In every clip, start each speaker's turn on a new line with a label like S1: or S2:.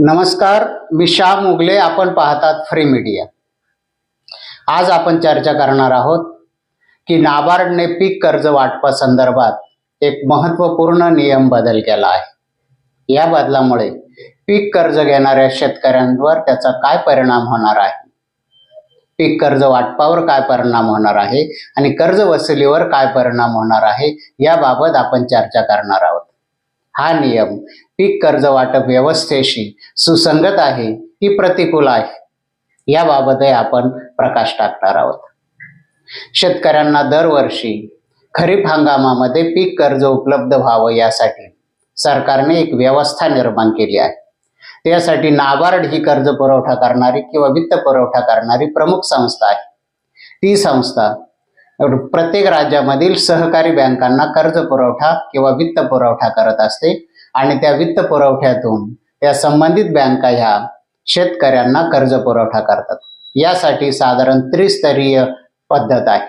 S1: नमस्कार मी श्याम मुगले आपण पाहतात फ्री मीडिया आज आपण चर्चा करणार आहोत की नाबार्डने पीक कर्ज वाटपा संदर्भात एक महत्त्वपूर्ण नियम बदल केला आहे. या बदलामुळे पीक कर्ज घेणाऱ्या शेतकऱ्यांवर त्याचा काय परिणाम होणार आहे? पीक कर्ज वाटपावर काय परिणाम होणार आहे? आणि कर्ज वसुलीवर काय परिणाम होणार आहे? याबाबत आपण चर्चा करणार आहोत. हा नियम पीक कर्ज वाटप व्यवस्थेशी सुसंगत आहे की प्रतिकूल आहे. याबाबतही आपण प्रकाश टाकणार आहोत. शेतकऱ्यांना दरवर्षी खरीप हंगामामध्ये पीक कर्ज उपलब्ध व्हावं यासाठी सरकारने एक व्यवस्था निर्माण केली आहे. त्यासाठी नाबार्ड ही कर्ज पुरवठा करणारी किंवा वित्त पुरवठा करणारी प्रमुख संस्था आहे. ती संस्था प्रत्येक राज्यामधील सहकारी बँकांना कर्ज पुरवठा किंवा वित्त पुरवठा करत असते. आणि त्या वित्त पुरवठ्यातून त्या संबंधित बँका ह्या शेतकऱ्यांना कर्ज पुरवठा करतात. यासाठी साधारण त्रिस्तरीय पद्धत आहे.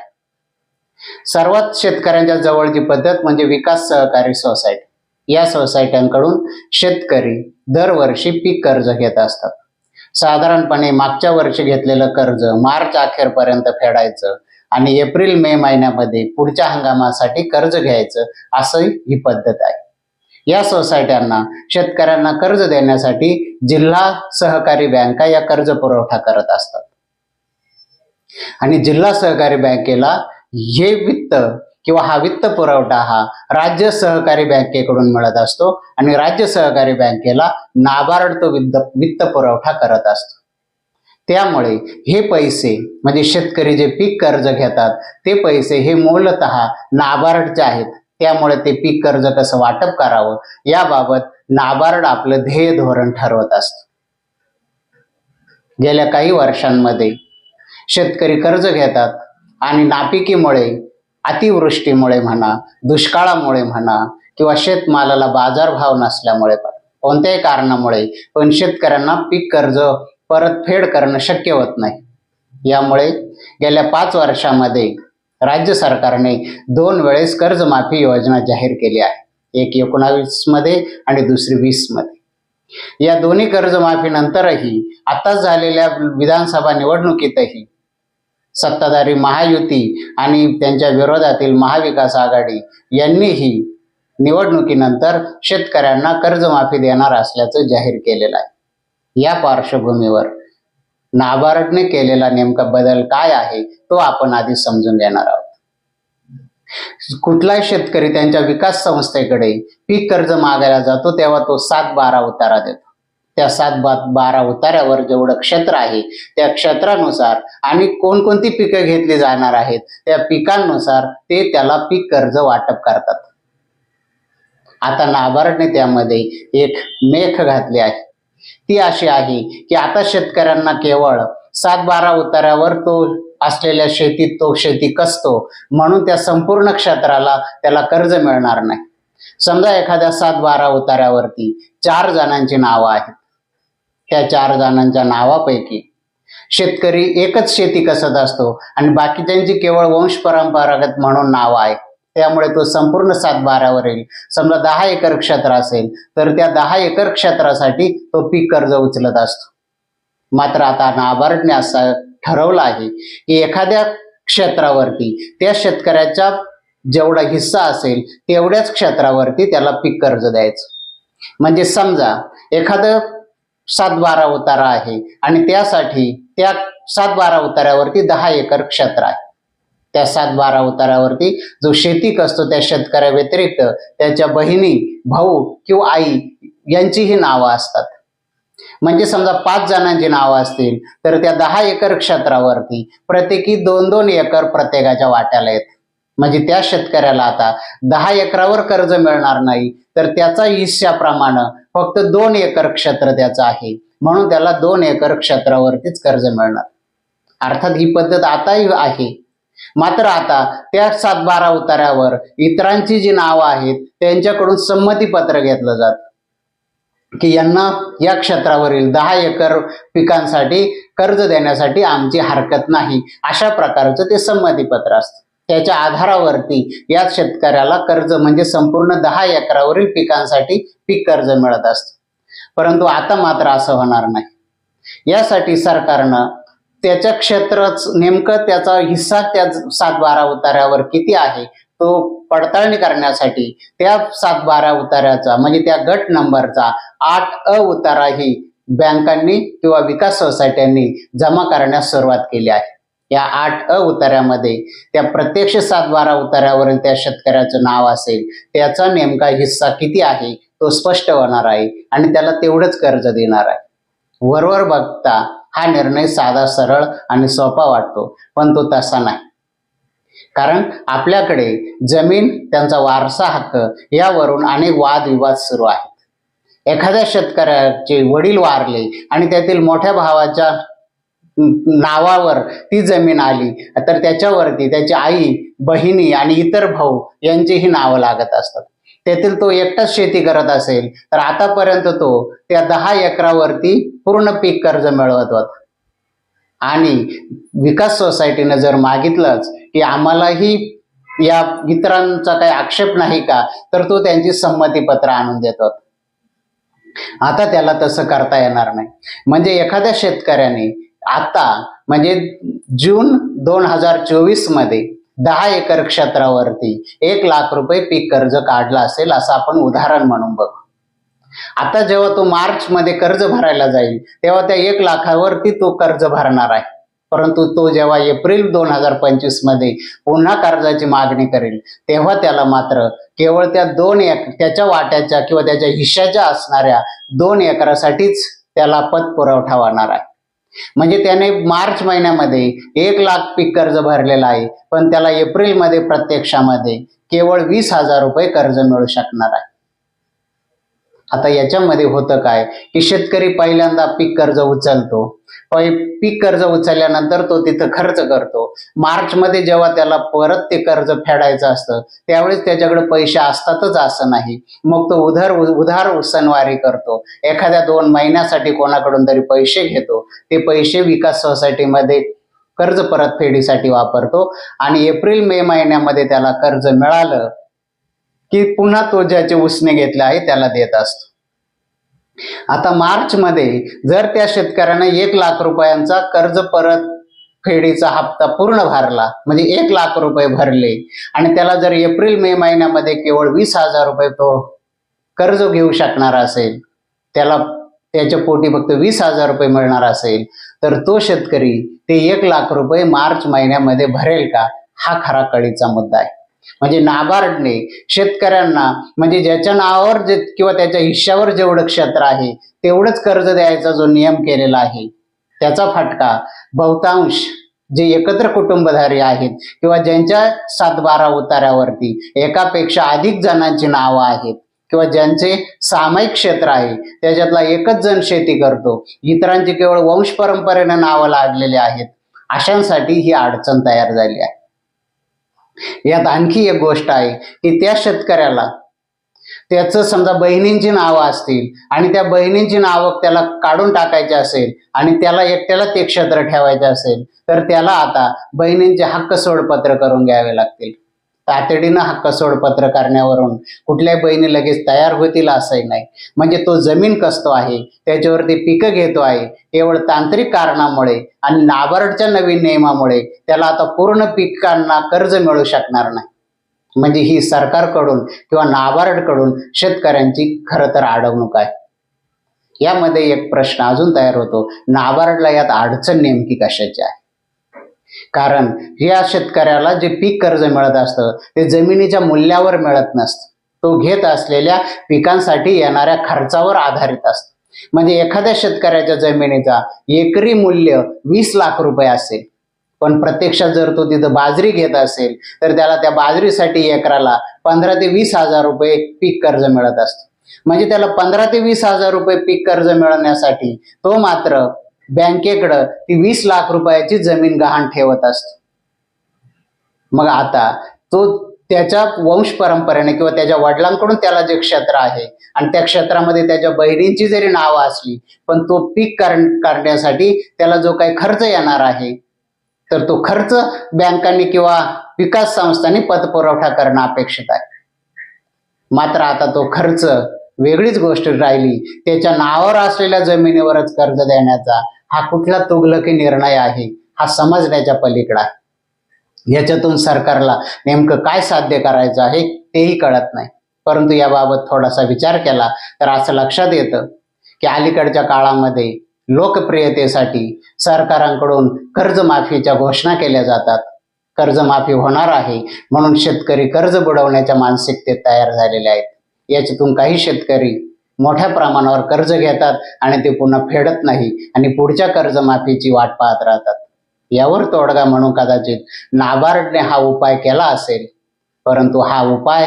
S1: सर्वात शेतकऱ्यांच्या जवळची पद्धत म्हणजे विकास सहकारी सोसायटी. या सोसायट्यांकडून शेतकरी दरवर्षी पीक कर्ज घेत असतात. साधारणपणे मागच्या वर्षी घेतलेलं कर्ज मार्च अखेरपर्यंत फेडायचं. आणि एप्रिल मे महिन्यामध्ये पुढच्या हंगामासाठी कर्ज घ्यायचं असं ही पद्धत आहे. या सोसायट्यांना शेतकऱ्यांना कर्ज देण्यासाठी जिल्हा सहकारी बँका या कर्ज पुरवठा करत असतात. आणि जिल्हा सहकारी बँकेला हे वित्त किंवा हा वित्त पुरवठा हा राज्य सहकारी बँकेकडून मिळत असतो आणि राज्य सहकारी बँकेला नाबार्ड तो वित्त वित्त पुरवठा करत असतो. त्यामुळे हे पैसे म्हणजे शेतकरी जे पीक कर्ज घेतात ते पैसे हे मूलत नाबार्डचे आहेत. त्यामुळे ते पीक कर्ज कसं वाटप करावं? याबाबत नाबार्ड आपलं ध्येय धोरण ठरवत असतं. गेल्या काही वर्षांमध्ये शेतकरी कर्ज घेतात आणि नापिकीमुळे अतिवृष्टीमुळे म्हणा दुष्काळामुळे म्हणा किंवा शेतमालाला बाजारभाव नसल्यामुळे पण कोणत्याही कारणामुळे पण शेतकऱ्यांना पीक कर्ज परतफेड करणं शक्य होत नाही. यामुळे गेल्या पाच वर्षामध्ये राज्य सरकारने दोन वेळेस कर्जमाफी योजना जाहीर केली आहे. एक एकोणावीसमध्ये आणि दुसरी वीसमध्ये या दोन्ही कर्जमाफीनंतरही आताच झालेल्या विधानसभा निवडणुकीतही सत्ताधारी महायुती आणि त्यांच्या विरोधातील महाविकास आघाडी यांनीही निवडणुकीनंतर शेतकऱ्यांना कर्जमाफी देणार असल्याचं जाहीर केलेलं आहे. या पार्श्वभूमीवर नाबार्डने केलेला नेमका बदल काय आहे तो आपण आधी समजून घेणार आहोत. कुठलाही शेतकरी त्यांच्या विकास संस्थेकडे पीक कर्ज मागायला जातो तेव्हा तो सात बारा उतारा देतो. त्या सात बा बारा उतार्यावर जेवढं क्षेत्र आहे त्या क्षेत्रानुसार आणि कोणकोणती पिकं घेतली जाणार आहेत त्या पिकांनुसार ते त्याला पीक कर्ज वाटप करतात. आता नाबार्डने त्यामध्ये एक मेख घातली आहे. ती अशी आहे की आता शेतकऱ्यांना केवळ सात बारा उतार्यावर तो असलेल्या शेतीत तो शेती कसतो म्हणून त्या संपूर्ण क्षेत्राला त्याला कर्ज मिळणार नाही. समजा एखाद्या सात बारा उतार्यावरती चार जणांची नावं आहेत. त्या चार जणांच्या नावापैकी शेतकरी एकच शेती कसत असतो आणि बाकीच्यांची केवळ वंश परंपरागत म्हणून नाव आहे त्यामुळे तो संपूर्ण सात बारावर येईल. समजा दहा एकर क्षेत्र असेल तर त्या दहा एकर क्षेत्रासाठी तो पीक कर्ज उचलत असतो. मात्र आता नाबार्डने असं ठरवलं आहे की एखाद्या क्षेत्रावरती त्या शेतकऱ्याचा जेवढा हिस्सा असेल तेवढ्याच क्षेत्रावरती त्याला पीक कर्ज द्यायचं. म्हणजे समजा एखादं सात बारा उतारा आहे आणि त्यासाठी त्या सात बारा दहा एकर क्षेत्र आहे. त्या सात बारा उतारावरती जो शेती कसतो त्या शेतकऱ्या व्यतिरिक्त त्याच्या बहिणी भाऊ किंवा आई यांचीही नावं असतात. म्हणजे समजा पाच जणांची नावं असतील तर त्या दहा एकर क्षेत्रावरती प्रत्येकी दोन दोन एकर प्रत्येकाच्या वाट्याला येत. म्हणजे त्या शेतकऱ्याला आता दहा एकरावर कर्ज मिळणार नाही तर त्याचा हिस्साप्रमाणे फक्त दोन एकर क्षेत्र त्याचं आहे. म्हणून त्याला दोन एकर क्षेत्रावरतीच कर्ज मिळणार. अर्थात ही पद्धत आताही आहे. मात्र आता त्या सात बारा उतार्यावर इतरांची जी नावं आहेत त्यांच्याकडून संमतीपत्र घेतलं जात. की यांना या क्षेत्रावरील दहा एकर पिकांसाठी कर्ज देण्यासाठी आमची हरकत नाही अशा प्रकारचं ते संमतीपत्र असतं. त्याच्या आधारावरती या शेतकऱ्याला कर्ज म्हणजे संपूर्ण दहा एकरावरील पिकांसाठी पीक कर्ज मिळत असतं. परंतु आता मात्र असं होणार नाही. यासाठी सरकारनं त्याच्या क्षेत्रच नेमकं त्याचा हिस्सा त्या सात बारा उतार्यावर किती आहे? तो पडताळणी करण्यासाठी त्या सात बारा उतार्याचा म्हणजे त्या गट नंबरचा आठ अ उताराही बँकांनी किंवा विकास सोसायट्यांनी जमा करण्यास सुरुवात केली आहे. या आठ अ उतार्यामध्ये त्या प्रत्यक्ष सात बारा उतार्यावरील त्या शेतकऱ्याचं नाव असेल त्याचा नेमका हिस्सा किती आहे तो स्पष्ट होणार आहे आणि त्याला तेवढंच कर्ज देणार आहे. वरवर बघता हा निर्णय साधा सरळ आणि सोपा वाटतो पण तो तसा नाही. कारण आपल्याकडे जमीन त्यांचा वारसा हक्क यावरून अनेक वादविवाद सुरू आहेत. एखाद्या शेतकऱ्याचे वडील वारले आणि त्यातील मोठ्या भावाच्या नावावर ती जमीन आली तर त्याच्यावरती त्याची आई बहिणी आणि इतर भाऊ यांचीही नावं लागत असतात. तेथील तो एकटाच शेती करत असेल तर आतापर्यंत तो त्या दहा एकरावरती पूर्ण पीक कर्ज मिळवत होता. आणि विकास सोसायटीनं जर मागितलंच की आम्हालाही या इतरांचा काही आक्षेप नाही का तर तो त्यांची संमतीपत्र आणून देतो आता त्याला तसं करता येणार नाही. म्हणजे एखाद्या शेतकऱ्याने आता म्हणजे जून दोन हजार चोवीसमध्ये दहा एकर क्षेत्रावरती एक लाख रुपये पीक कर्ज काढला असेल असं आपण उदाहरण म्हणून बघू. आता जेव्हा तो मार्च मध्ये कर्ज भरायला जाईल तेव्हा त्या एक लाखावरती तो कर्ज भरणार आहे. परंतु तो जेव्हा एप्रिल दोन हजार पंचवीसमध्ये पुन्हा कर्जाची मागणी करेल तेव्हा त्याला मात्र केवळ त्या दोन एक त्याच्या वाट्याच्या किंवा त्याच्या हिश्श्याच्या असणाऱ्या दोन एकरासाठीच त्याला पत पुरवठा होणार आहे. म्हणजे त्याने मार्च महिन्यामध्ये एक लाख पीक कर्ज भरलेलं आहे. पण त्याला एप्रिलमध्ये प्रत्यक्षामध्ये केवळ वीस हजार रुपये कर्ज मिळू शकणार आहे. आता याच्यामध्ये होतं काय? की शेतकरी पहिल्यांदा पीक कर्ज उचलतो. पीक कर्ज उचलल्यानंतर तो तिथं खर्च करतो. मार्चमध्ये जेव्हा त्याला परत ते कर्ज फेडायचं असतं त्यावेळेस त्याच्याकडे पैसे असतातच असं नाही. मग तो उधार उधार उसनवारी करतो. एखाद्या दोन महिन्यासाठी कोणाकडून तरी पैसे घेतो. ते पैसे विकास सोसायटीमध्ये कर्ज परतफेडीसाठी वापरतो. आणि एप्रिल मे महिन्यामध्ये त्याला कर्ज मिळालं की पुन्हा तो ज्याचे उसने घेतले आहे त्याला देत असतो. आता मार्च मध्ये जर त्या शेतकऱ्याने एक लाख रुपयांचा कर्ज परत फेडीचा हप्ता पूर्ण भरला म्हणजे एक लाख रुपये भरले आणि त्याला जर एप्रिल मे महिन्यामध्ये केवळ वीस हजार रुपये तो कर्ज घेऊ शकणार असेल त्याला त्याच्या पोटी फक्त वीस हजार रुपये मिळणार असेल तर तो शेतकरी ते एक लाख रुपये मार्च महिन्यामध्ये भरेल का? हा खरा कळीचा मुद्दा आहे. म्हणजे नाबार्डने शेतकऱ्यांना म्हणजे ज्याच्या नावावर जे किंवा त्याच्या हिश्श्यावर जेवढं क्षेत्र आहे तेवढंच कर्ज द्यायचा जो नियम केलेला आहे त्याचा फटका बहुतांश जे एकत्र कुटुंबधारी आहेत किंवा ज्यांच्या सात बारा उतार्यावरती एकापेक्षा अधिक जणांची नावं आहेत किंवा ज्यांचे सामायिक क्षेत्र आहे त्याच्यातला एकच जण शेती करतो इतरांची केवळ वंश परंपरेनं नावं लागलेली आहेत अशांसाठी ही अडचण तयार झाली आहे. यात आणखी एक गोष्ट आहे की त्या शेतकऱ्याला त्याचं समजा बहिणींची नावं असतील आणि त्या बहिणींची नावं त्याला काढून टाकायची असेल आणि त्याला एकट्याला ते क्षेत्र ठेवायचे असेल तर त्याला आता बहिणींचे हक्क सोडपत्र करून घ्यावे लागतील. तातडीनं हक्क सोडपत्र करण्यावरून कुठल्याही बहिणी लगेच तयार होतील असंही नाही. म्हणजे तो जमीन कसतो आहे त्याच्यावरती पिकं घेतो आहे केवळ तांत्रिक कारणामुळे आणि नाबार्डच्या नवीन नियमामुळे त्याला आता पूर्ण पिकांना कर्ज मिळू शकणार नाही. म्हणजे ही सरकारकडून किंवा नाबार्डकडून शेतकऱ्यांची खरं तर अडवणूक आहे. यामध्ये एक प्रश्न अजून तयार होतो. नाबार्डला यात अडचण नेमकी कशाची आहे? कारण या शेतकऱ्याला जे पीक कर्ज मिळत असतं ते जमिनीच्या मूल्यावर मिळत नसतं. तो घेत असलेल्या पिकांसाठी येणाऱ्या खर्चावर आधारित असतं. म्हणजे एखाद्या शेतकऱ्याच्या जमिनीचा एकरी मूल्य वीस लाख रुपये असेल पण प्रत्यक्षात जर तो तिथं बाजरी घेत असेल तर त्याला त्या बाजरीसाठी एकराला पंधरा ते वीस हजार रुपये पीक कर्ज मिळत असतं. म्हणजे त्याला पंधरा ते वीस हजार रुपये पीक कर्ज मिळवण्यासाठी तो मात्र बँकेकडं ती वीस लाख रुपयाची जमीन गहाण ठेवत असते. मग आता तो त्याच्या वंश परंपरेने किंवा त्याच्या वडिलांकडून त्याला जे क्षेत्र आहे आणि त्या क्षेत्रामध्ये त्याच्या बहिणींची जरी नावं असली पण तो पीक करण्यासाठी त्याला जो काही खर्च येणार आहे तर तो खर्च बँकांनी किंवा विकास संस्थांनी पतपुरवठा करणं अपेक्षित आहे. मात्र आता तो खर्च वेगळीच गोष्ट राहिली. त्याच्या नावावर असलेल्या जमिनीवरच कर्ज देण्याचा हा कुठला तुगलकी निर्णय आहे हा समजण्याच्या पलीकडा याच्यातून सरकारला नेमकं काय साध्य करायचं आहे तेही कळत नाही. परंतु याबाबत थोडासा विचार केला तर असं लक्षात येतं की अलीकडच्या काळामध्ये लोकप्रियतेसाठी सरकारांकडून कर्जमाफीच्या घोषणा केल्या जातात. कर्जमाफी होणार आहे म्हणून शेतकरी कर्ज बुडवण्याच्या मानसिकतेत तयार झालेले आहेत. याच्यातून काही शेतकरी मोठ्या प्रमाणावर कर्ज घेतात आणि ते पुन्हा फेडत नाही आणि पुढच्या कर्जमाफीची वाट पाहत राहतात. यावर तोडगा म्हणून कदाचित नाबार्डने हा उपाय केला असेल परंतु हा उपाय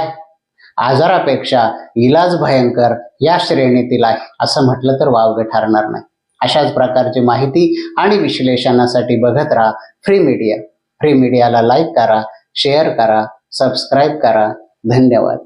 S1: आजारापेक्षा इलाज भयंकर या श्रेणीतील आहे असं म्हटलं तर वावगे ठरणार नाही. अशाच प्रकारची माहिती आणि विश्लेषणासाठी बघत राहा फ्री मीडिया. फ्री मीडियाला लाईक करा शेअर करा सबस्क्राईब करा. धन्यवाद.